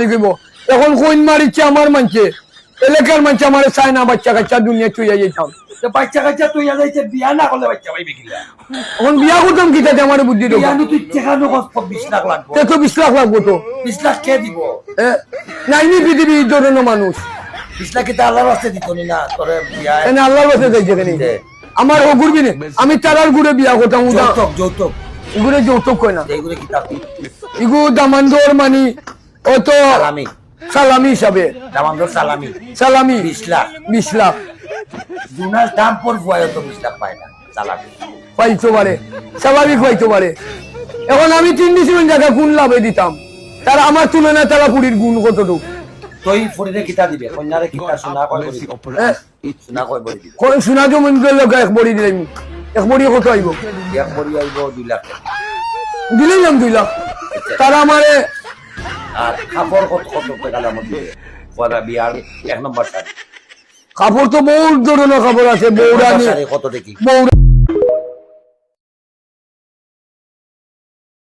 মালিক হইব এখন কইন মারিচ্ছে আমার মানছে? এলাকার মানছে আমার চায় না বাচ্চা কাচ্চা দুনিয়া চুইয়া যেতাম বাচ্চা কাচ্চা তুই যাইছে বিয়া না করলে বাচ্চা পাইবি কিলা এখন বিয়া করতাম কি তাতে আমার বুদ্ধি দেবো? বিয়া তুই চেখানো কষ্ট বিশ লাখ লাগবো। তো বিশ লাখ লাগবো তো। বিশ লাখ কে দিব? নাইনি পৃথিবী ধরনের মানুষ। বিশ লাখ কিন্তু আল্লাহর রাস্তায় দিত না তোরে বিয়া আল্লাহর বাসে যাইছে কেন দে। আমার অগুর বিনে আমি তারার গুড়ে বিয়া করতাম যৌতুক যৌতুক। এগুলো যৌতুক কয় না। ইগু দামান্দর মানি। ও তো সালামি। সালামি হিসাবে। দামান্দর সালামি। সালামি। বিশ লাখ বিশ লাখ জুনার দাম পর ভয় তো বিশ লাখ পায় না সালামি। পাইতে পারে। স্বাভাবিক পাইতে পারে। এখন আমি তিন ডিসিমেন্ট জায়গা গুণ লাভে দিতাম। তারা আমার তুলনায় তারা পুরীর গুণ কতটুকু? তুই ফরিদে কিতা দিবে? কন্যারে কিতা সোনা কয় বলি হ্যাঁ। সোনা কয় দিবে? কোন মন এক বড়ি দিলাম এক বড়ি কত আইব? এক বড়ি আইব দুই লাখ। দিলাম দুই লাখ। তারা আমারে আর কাপড় কত কত টাকা পরা বিয়ার এক নম্বর শাড়ি। কাপড় তো বহুত ধরনের কাপড় আছে বৌরানি কত দেখি? বৌরা